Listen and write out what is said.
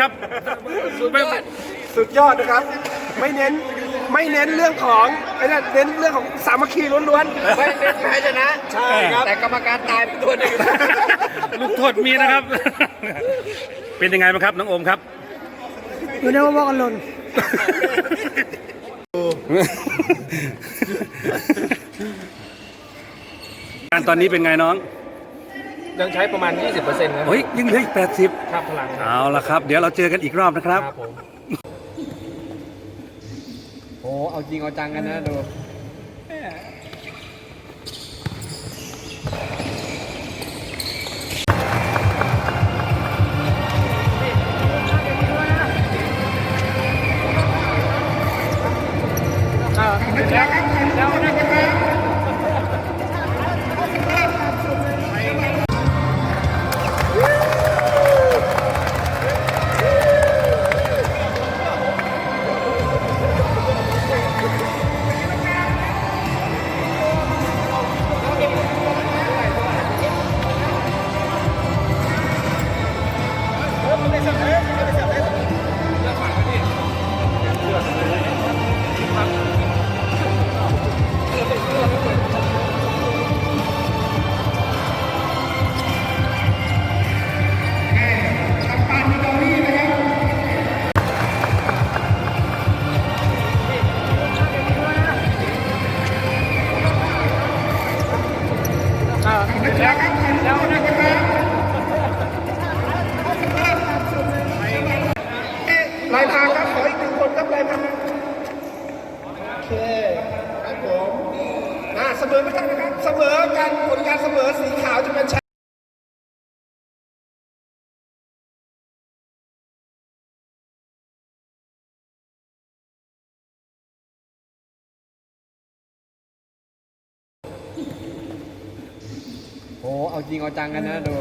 บ้างครับไม่สุดยอดนะครับ ไม่เน้นไม่เน้นเรื่องของไอ้นั่นเน้นเรื่องของสามัคคีล้วนไม่เน้นแพ้ชนะๆใช่ครับ แต่กรรมการตายเป็นตัวหนึ่งลูกโทษมีนะครับ เป็นยังไงบ้างครับน้องโอมครับ อยู่ในวอกันหล่นการตอนนี้เป็นไงน้อง ยังใช้ประมาณ 20%ครับเฮ้ยยังเหลืออีกแปดสิบครับพลังเอาละครับ เดี๋ยวเราเจอกันอีกรอบนะครับ ครับผมโอ้เอาจริงเอาจังกันนะดู ลายพางครับขออีกหนึ่งคนครับลายพางโอเคครับผมอ่าเสมอไปกันนะครับเสมอกันผลการเสมอสีขาวจะเป็น โอ้เอาจริงเอาจังกันนะดู